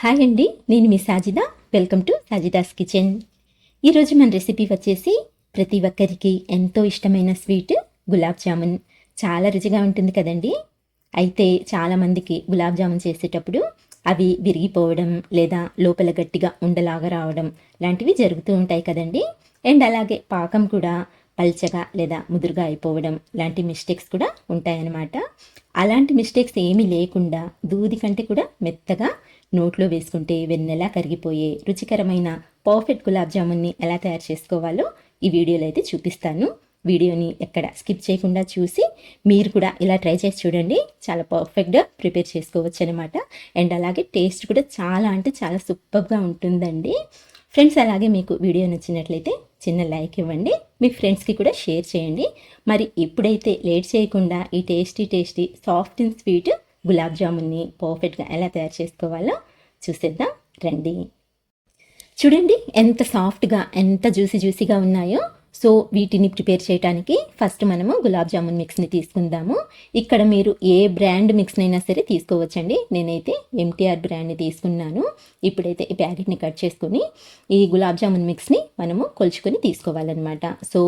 Hi అండి నేను మీ Sajida. Welcome to Sajida's kitchen. ఈరోజు మన రెసిపీ వచ్చేసి ప్రతి ఒక్కరికి ఎంతో ఇష్టమైన స్వీట్ గులాబ్ జామున్. చాలా రుచిగా ఉంటుంది కదండి. అయితే చాలామందికి గులాబ్ జామున్ చేసేటప్పుడు అవి విరిగిపోవడం లేదా లోపల గట్టిగా ఉండలాగా రావడం లాంటివి జరుగుతూ ఉంటాయి కదండి. అండ్ అలాగే పాకం కూడా పల్చగా లేదా ముదురుగా అయిపోవడం లాంటి మిస్టేక్స్ కూడా ఉంటాయన్నమాట. అలాంటి మిస్టేక్స్ ఏమీ లేకుండా దూది కంటే కూడా మెత్తగా నోట్లో వేసుకుంటే వెన్నెలా కరిగిపోయే రుచికరమైన పర్ఫెక్ట్ గులాబ్ జామున్ని ఎలా తయారు చేసుకోవాలో ఈ వీడియోలో అయితే చూపిస్తాను. వీడియోని ఎక్కడ స్కిప్ చేయకుండా చూసి మీరు కూడా ఇలా ట్రై చేసి చూడండి. చాలా పర్ఫెక్ట్గా ప్రిపేర్ చేసుకోవచ్చు అనమాట అండ్ అలాగే టేస్ట్ కూడా చాలా అంటే చాలా సూపర్గా ఉంటుందండి. ఫ్రెండ్స్ అలాగే మీకు వీడియో నచ్చినట్లయితే చిన్న లైక్ ఇవ్వండి. మీ ఫ్రెండ్స్కి కూడా షేర్ చేయండి. మరి ఇప్పుడైతే లేట్ చేయకుండా ఈ tasty tasty soft and sweet gulab జామున్ని పర్ఫెక్ట్గా ఎలా తయారు చేసుకోవాలో చూసేద్దాం. రండి. చూడండి ఎంత సాఫ్ట్గా ఎంత జ్యూసీ జ్యూసీగా ఉన్నాయో. సో వీటిని ప్రిపేర్ చేయడానికి ఫస్ట్ మనము గులాబ్ జామున్ మిక్స్ని తీసుకుందాము. ఇక్కడ మీరు ఏ బ్రాండ్ మిక్స్నైనా సరే తీసుకోవచ్చండి. నేనైతే ఎంటీఆర్ బ్రాండ్ని తీసుకున్నాను. ఇప్పుడైతే ఈ ప్యాకెట్ని కట్ చేసుకుని ఈ గులాబ్ జామున్ మిక్స్ని మనము కొలుచుకొని తీసుకోవాలన్నమాట. సో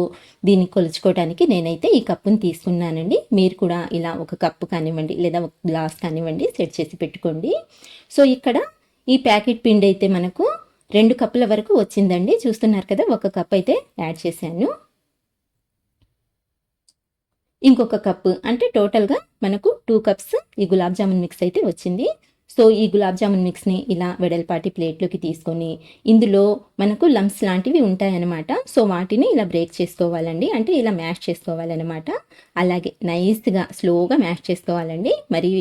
దీన్ని కొలుచుకోవడానికి నేనైతే ఈ కప్పుని తీసుకున్నానండి. మీరు కూడా ఇలా ఒక కప్పు కానివ్వండి లేదా ఒక గ్లాస్ కానివ్వండి సెట్ చేసి పెట్టుకోండి. సో ఇక్కడ ఈ ప్యాకెట్ పిండి అయితే మనకు రెండు కప్పుల వరకు వచ్చిందండి. చూస్తున్నారు కదా ఒక కప్ అయితే యాడ్ చేశాను. ఇంకొక కప్పు అంటే టోటల్గా మనకు టూ కప్స్ ఈ గులాబ్ జామున్ మిక్స్ అయితే వచ్చింది. సో ఈ గులాబ్ జామున్ మిక్స్ని ఇలా వెడల్పాటి ప్లేట్లోకి తీసుకొని ఇందులో మనకు లమ్స్ లాంటివి ఉంటాయన్నమాట. సో వాటిని ఇలా బ్రేక్ చేసుకోవాలండి. అంటే ఇలా మ్యాష్ చేసుకోవాలన్నమాట. అలాగే నైస్గా స్లోగా మ్యాష్ చేసుకోవాలండి. మరి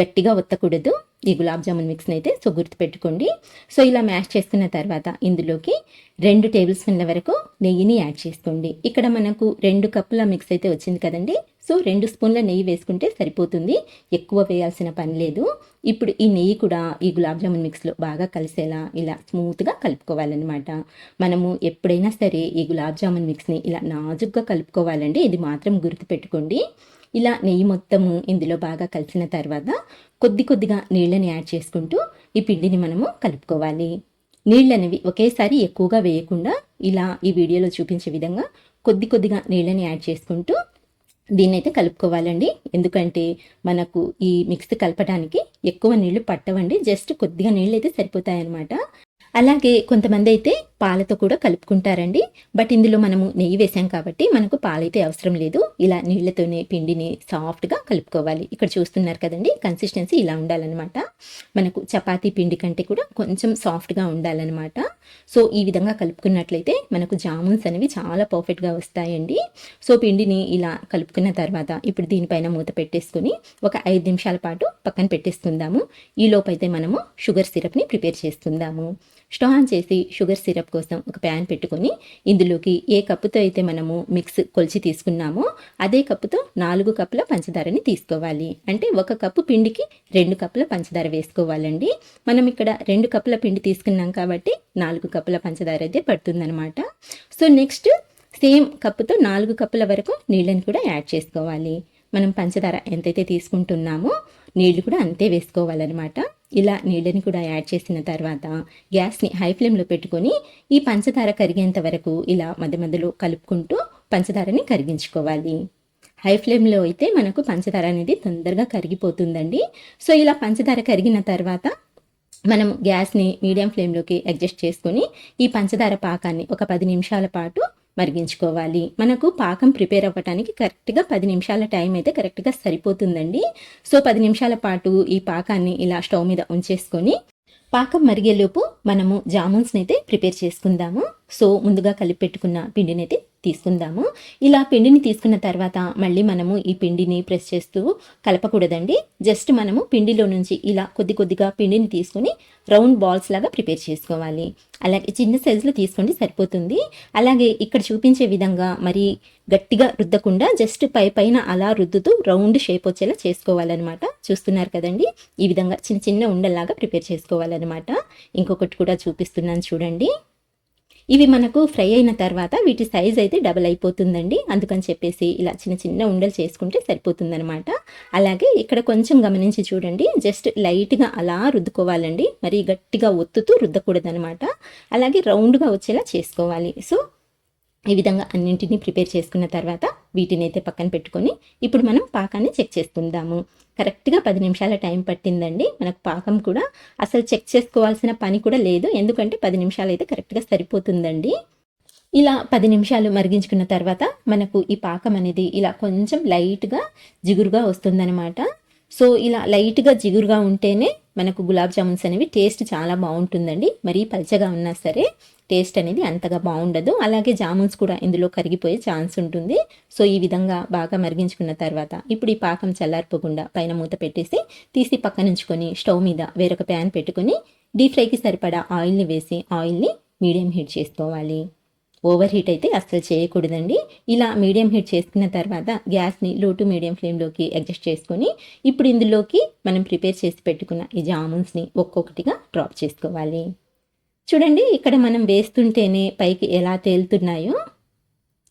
గట్టిగా ఒత్తకూడదు ఈ గులాబ్ జామున్ మిక్స్ని అయితే. సో గుర్తుపెట్టుకోండి. సో ఇలా మ్యాష్ చేసుకున్న తర్వాత ఇందులోకి రెండు టేబుల్ స్పూన్ల వరకు నెయ్యిని యాడ్ చేసుకోండి. ఇక్కడ మనకు రెండు కప్పుల మిక్స్ అయితే వచ్చింది కదండి. సో రెండు స్పూన్ల నెయ్యి వేసుకుంటే సరిపోతుంది. ఎక్కువ వేయాల్సిన పని లేదు. ఇప్పుడు ఈ నెయ్యి కూడా ఈ గులాబ్ జామున్ మిక్స్లో బాగా కలిసేలా ఇలా స్మూత్గా కలుపుకోవాలన్నమాట. మనము ఎప్పుడైనా సరే ఈ గులాబ్ జామున్ మిక్స్ని ఇలా నాజుగ్గా కలుపుకోవాలండి. ఇది మాత్రం గుర్తుపెట్టుకోండి. ఇలా నెయ్యి మొత్తము ఇందులో బాగా కలిసిన తర్వాత కొద్ది కొద్దిగా నీళ్ళని యాడ్ చేసుకుంటూ ఈ పిండిని మనము కలుపుకోవాలి. నీళ్ళు అనేవి ఒకేసారి ఎక్కువగా వేయకుండా ఇలా ఈ వీడియోలో చూపించే విధంగా కొద్ది కొద్దిగా నీళ్ళని యాడ్ చేసుకుంటూ దీన్నైతే కలుపుకోవాలండి. ఎందుకంటే మనకు ఈ మిక్స్ కలపడానికి ఎక్కువ నీళ్ళు పట్టవండి. జస్ట్ కొద్దిగా నీళ్ళు అయితే సరిపోతాయన్నమాట. అలాగే కొంతమంది అయితే పాలతో కూడా కలుపుకుంటారండి. బట్ ఇందులో మనము నెయ్యి వేసాం కాబట్టి మనకు పాలైతే అవసరం లేదు. ఇలా నీళ్ళతోనే పిండిని సాఫ్ట్గా కలుపుకోవాలి. ఇక్కడ చూస్తున్నారు కదండి కన్సిస్టెన్సీ ఇలా ఉండాలన్నమాట. మనకు చపాతీ పిండి కంటే కూడా కొంచెం సాఫ్ట్గా ఉండాలన్నమాట. సో ఈ విధంగా కలుపుకున్నట్లయితే మనకు జామున్స్ అనేవి చాలా పర్ఫెక్ట్గా వస్తాయండి. సో పిండిని ఇలా కలుపుకున్న తర్వాత ఇప్పుడు దీనిపైన మూత పెట్టేసుకుని ఒక ఐదు నిమిషాల పాటు పక్కన పెట్టేసుకుందాము. ఈ అయితే మనము షుగర్ సిరప్ని ప్రిపేర్ చేసుకుందాము స్టవ్ ఆన్ చేసి షుగర్ సిరప్ కోసం ఒక ప్యాన్ పెట్టుకొని ఇందులోకి ఏ కప్పుతో అయితే మనము మిక్స్ కొలిచి తీసుకున్నామో అదే కప్పుతో నాలుగు కప్పుల పంచదారని తీసుకోవాలి. అంటే ఒక కప్పు పిండికి రెండు కప్పుల పంచదార వేసుకోవాలండి. మనం ఇక్కడ రెండు కప్పుల పిండి తీసుకున్నాం కాబట్టి నాలుగు కప్పుల పంచదార అయితే పడుతుందనమాట సో నెక్స్ట్ సేమ్ కప్పుతో నాలుగు కప్పుల వరకు నీళ్ళని కూడా యాడ్ చేసుకోవాలి. మనం పంచదార ఎంతైతే తీసుకుంటున్నామో నీళ్ళు కూడా అంతే వేసుకోవాలన్నమాట. ఇలా నీళ్ళని కూడా యాడ్ చేసిన తర్వాత గ్యాస్ని హై ఫ్లేమ్లో పెట్టుకొని ఈ పంచదార కరిగేంత వరకు ఇలా మధ్య మధ్యలో కలుపుకుంటూ పంచదారని కరిగించుకోవాలి. హై ఫ్లేమ్లో అయితే మనకు పంచదార అనేది తొందరగా కరిగిపోతుందండి. సో ఇలా పంచదార కరిగిన తర్వాత మనం గ్యాస్ని మీడియం ఫ్లేమ్లోకి అడ్జస్ట్ చేసుకొని ఈ పంచదార పాకాన్ని ఒక పది నిమిషాల పాటు మరిగించుకోవాలి. మనకు పాకం ప్రిపేర్ అవ్వటానికి కరెక్ట్గా పది నిమిషాల టైం అయితే కరెక్ట్గా సరిపోతుందండి. సో పది నిమిషాల పాటు ఈ పాకాన్ని ఇలా స్టవ్ మీద ఉంచేసుకొని పాకం మరిగేలోపు మనము జామున్స్ని అయితే ప్రిపేర్ చేసుకుందాము. సో ముందుగా కలిపి పెట్టుకున్న పిండిని అయితే తీసుకుందాము. ఇలా పిండిని తీసుకున్న తర్వాత మళ్ళీ మనము ఈ పిండిని ప్రెస్ చేస్తూ కలపకూడదండి. జస్ట్ మనము పిండిలో నుంచి ఇలా కొద్ది కొద్దిగా పిండిని తీసుకొని రౌండ్ బాల్స్ లాగా ప్రిపేర్ చేసుకోవాలి. అలాగే చిన్న సైజులో తీసుకోండి సరిపోతుంది. అలాగే ఇక్కడ చూపించే విధంగా మరి గట్టిగా రుద్దకుండా జస్ట్ పై పైన అలా రుద్దుతూ రౌండ్ షేప్ వచ్చేలా చేసుకోవాలన్నమాట. చూస్తున్నారు కదండి? ఈ విధంగా చిన్న చిన్న ఉండల్లాగా ప్రిపేర్ చేసుకోవాలన్నమాట. ఇంకొకటి కూడా చూపిస్తున్నాను చూడండి. ఇవి మనకు ఫ్రై అయిన తర్వాత వీటి సైజ్ అయితే డబల్ అయిపోతుందండి. అందుకని చెప్పేసి ఇలా చిన్న చిన్న ఉండలు చేసుకుంటే సరిపోతుందనమాట అలాగే ఇక్కడ కొంచెం గమనించి చూడండి. జస్ట్ లైట్గా అలా రుద్దుకోవాలండి. మరి గట్టిగా ఒత్తుతూ రుద్దకూడదనమాట అలాగే రౌండ్గా వచ్చేలా చేసుకోవాలి. సో ఈ విధంగా అన్నింటినీ ప్రిపేర్ చేసుకున్న తర్వాత వీటిని అయితే పక్కన పెట్టుకొని ఇప్పుడు మనం పాకాన్ని చెక్ చేసుకుందాము. కరెక్ట్గా పది నిమిషాల టైం పట్టిందండి. మనకు పాకం కూడా అసలు చెక్ చేసుకోవాల్సిన పని కూడా లేదు. ఎందుకంటే పది నిమిషాలు అయితే కరెక్ట్గా సరిపోతుందండి. ఇలా పది నిమిషాలు మరిగించుకున్న తర్వాత మనకు ఈ పాకం అనేది ఇలా కొంచెం లైట్గా జిగురుగా వస్తుందన్నమాట. సో ఇలా లైట్గా జిగురుగా ఉంటేనే మనకు గులాబ్ జామున్స్ అనేవి టేస్ట్ చాలా బాగుంటుందండి. మరీ పల్చగా ఉన్నా సరే టేస్ట్ అనేది అంతగా బాగుండదు. అలాగే జామున్స్ కూడా ఇందులో కరిగిపోయే ఛాన్స్ ఉంటుంది. సో ఈ విధంగా బాగా మరిగించుకున్న తర్వాత ఇప్పుడు ఈ పాకం చల్లారిపోకుండా పైన మూత పెట్టేసి తీసి పక్కనుంచుకొని స్టవ్ మీద వేరొక ప్యాన్ పెట్టుకొని డీప్ ఫ్రైకి సరిపడా ఆయిల్ని వేసి ఆయిల్ని మీడియం హీట్ చేసుకోవాలి. ఓవర్ హీట్ అయితే అస్సలు చేయకూడదండి. ఇలా మీడియం హీట్ చేసుకున్న తర్వాత గ్యాస్ని లో టు మీడియం ఫ్లేమ్లోకి అడ్జస్ట్ చేసుకొని ఇప్పుడు ఇందులోకి మనం ప్రిపేర్ చేసి పెట్టుకున్న ఈ జామున్స్ని ఒక్కొక్కటిగా డ్రాప్ చేసుకోవాలి. చూడండి ఇక్కడ మనం వేస్తుంటేనే పైకి ఎలా తేలుతున్నాయో.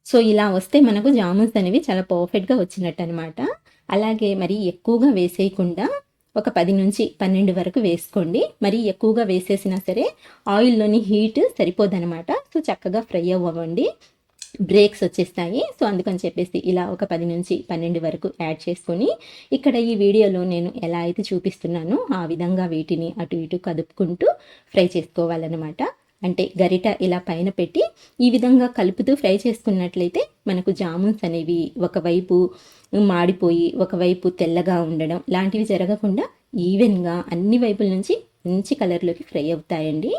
సో ఇలా వస్తే మనకు జామున్స్ అనేవి చాలా పర్ఫెక్ట్గా వచ్చినట్టు అనమాట అలాగే మరి ఎక్కువగా వేసేయకుండా ఒక పది నుంచి పన్నెండు వరకు వేసుకోండి. మరి ఎక్కువగా వేసేసినా సరే ఆయిల్లోని హీట్ సరిపోదనమాట సో చక్కగా ఫ్రై అవ్వండి. బ్రేక్స్ వచ్చేస్తాయి. సో అందుకని చెప్పేసి ఇలా ఒక పది నుంచి పన్నెండు వరకు యాడ్ చేసుకొని ఇక్కడ ఈ వీడియోలో నేను ఎలా అయితే చూపిస్తున్నానో ఆ విధంగా వీటిని అటు ఇటు కదుపుకుంటూ ఫ్రై చేసుకోవాలన్నమాట. అంటే గరిట ఇలా పైన పెట్టి ఈ విధంగా కలుపుతూ ఫ్రై చేసుకున్నట్లయితే మనకు జామున్స్ అనేవి ఒకవైపు మాడిపోయి ఒకవైపు తెల్లగా ఉండడం లాంటివి జరగకుండా ఈవెన్గా అన్ని వైపుల నుంచి మంచి కలర్లోకి ఫ్రై అవుతాయండి.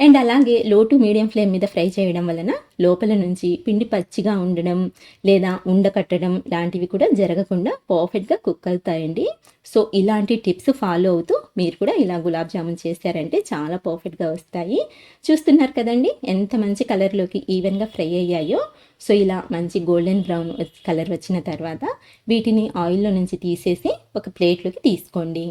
అండ్ అలాగే లో టు మీడియం ఫ్లేమ్ మీద ఫ్రై చేయడం వలన లోపల నుంచి పిండి పచ్చిగా ఉండడం లేదా ఉండకట్టడం లాంటివి కూడా జరగకుండా పర్ఫెక్ట్గా కుక్ అవుతాయండి. సో ఇలాంటి టిప్స్ ఫాలో అవుతూ మీరు కూడా ఇలా గులాబ్ జామున్ చేశారంటే చాలా పర్ఫెక్ట్గా వస్తాయి. చూస్తున్నారు కదండి ఎంత మంచి కలర్లోకి ఈవెన్గా ఫ్రై అయ్యాయో. సో ఇలా మంచి గోల్డెన్ బ్రౌన్ కలర్ వచ్చిన తర్వాత వీటిని ఆయిల్లో నుంచి తీసేసి ఒక ప్లేట్లోకి తీసుకోండి.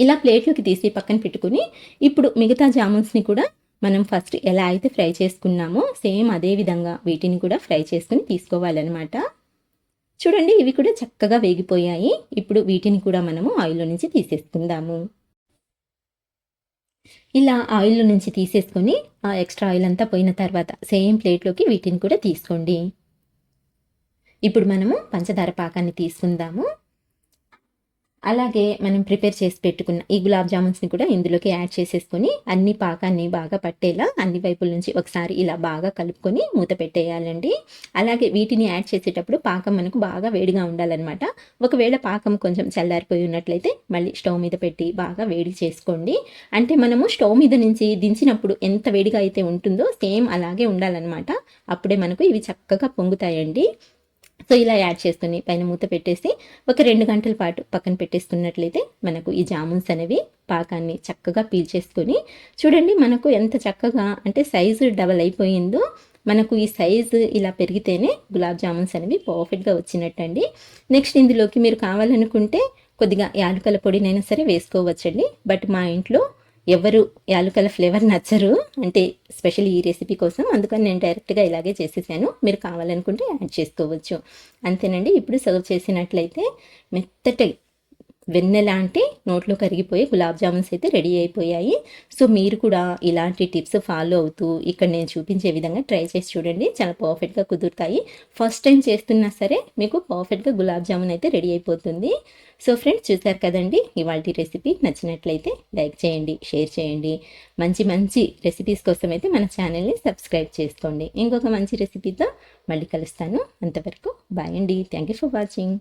ఇలా ప్లేట్లోకి తీసి పక్కన పెట్టుకుని ఇప్పుడు మిగతా జామున్స్ని కూడా మనం ఫస్ట్ ఎలా అయితే ఫ్రై చేసుకున్నామో సేమ్ అదే విధంగా వీటిని కూడా ఫ్రై చేసుకుని తీసుకోవాలన్నమాట. చూడండి ఇవి కూడా చక్కగా వేగిపోయాయి. ఇప్పుడు వీటిని కూడా మనము ఆయిల్లో నుంచి తీసేసుకుందాము. ఇలా ఆయిల్లో నుంచి తీసేసుకొని ఆ ఎక్స్ట్రా ఆయిల్ అంతా పోయిన తర్వాత సేమ్ ప్లేట్లోకి వీటిని కూడా తీసుకోండి. ఇప్పుడు మనము పంచదార పాకాన్ని తీసుకుందాము. అలాగే మనం ప్రిపేర్ చేసి పెట్టుకున్న ఈ గులాబ్ జామున్స్ని కూడా ఇందులోకి యాడ్ చేసేసుకొని అన్ని పాకాన్ని బాగా పట్టేలా అన్ని వైపుల నుంచి ఒకసారి ఇలా బాగా కలుపుకొని మూత పెట్టేయాలండి. అలాగే వీటిని యాడ్ చేసేటప్పుడు పాకం మనకు బాగా వేడిగా ఉండాలన్నమాట. ఒకవేళ పాకం కొంచెం చల్లారిపోయి ఉన్నట్లయితే మళ్ళీ స్టవ్ మీద పెట్టి బాగా వేడి చేసుకోండి. అంటే మనము స్టవ్ మీద నుంచి దించినప్పుడు ఎంత వేడిగా అయితే ఉంటుందో సేమ్ అలాగే ఉండాలన్నమాట. అప్పుడే మనకు ఇవి చక్కగా పొంగుతాయండి. సో ఇలా యాడ్ చేసుకుని పైన మూత పెట్టేసి ఒక రెండు గంటల పాటు పక్కన పెట్టేసుకున్నట్లయితే మనకు ఈ జామున్స్ అనేవి పాకాన్ని చక్కగా పీల్చేసుకొని చూడండి మనకు ఎంత చక్కగా అంటే సైజు డబల్ అయిపోయిందో మనకు ఈ సైజు ఇలా పెరిగితేనే గులాబ్ జామున్స్ అనేవి పర్ఫెక్ట్గా వచ్చినట్టండి. నెక్స్ట్ ఇందులోకి మీరు కావాలనుకుంటే కొద్దిగా యాలకల పొడినైనా సరే వేసుకోవచ్చండి. బట్ మా ఇంట్లో ఎవరు యాలుకల ఫ్లేవర్ నచ్చరు. అంటే స్పెషల్ ఈ రెసిపీ కోసం అందుకని నేను డైరెక్ట్గా ఇలాగే చేసేసాను. మీరు కావాలనుకుంటే యాడ్ చేసుకోవచ్చు. అంతేనండి. ఇప్పుడు సర్వ్ చేసినట్లయితే మెత్తటి వెన్నెలాంటి నోట్లో కరిగిపోయి గులాబ్ జామున్స్ అయితే రెడీ అయిపోయాయి. సో మీరు కూడా ఇలాంటి టిప్స్ ఫాలో అవుతూ ఇక్కడ నేను చూపించే విధంగా ట్రై చేసి చూడండి. చాలా పర్ఫెక్ట్గా కుదురుతాయి. ఫస్ట్ టైం చేస్తున్నా సరే మీకు పర్ఫెక్ట్గా గులాబ్ జామున్ అయితే రెడీ అయిపోతుంది. సో ఫ్రెండ్స్ చూసారు కదండి? ఇవాళ రెసిపీ నచ్చినట్లయితే లైక్ చేయండి షేర్ చేయండి. మంచి మంచి రెసిపీస్ కోసం అయితే మన ఛానల్ని సబ్స్క్రైబ్ చేసుకోండి. ఇంకొక మంచి రెసిపీతో మళ్ళీ కలుస్తాను. అంతవరకు బాయ్ అండి. Thank you for watching.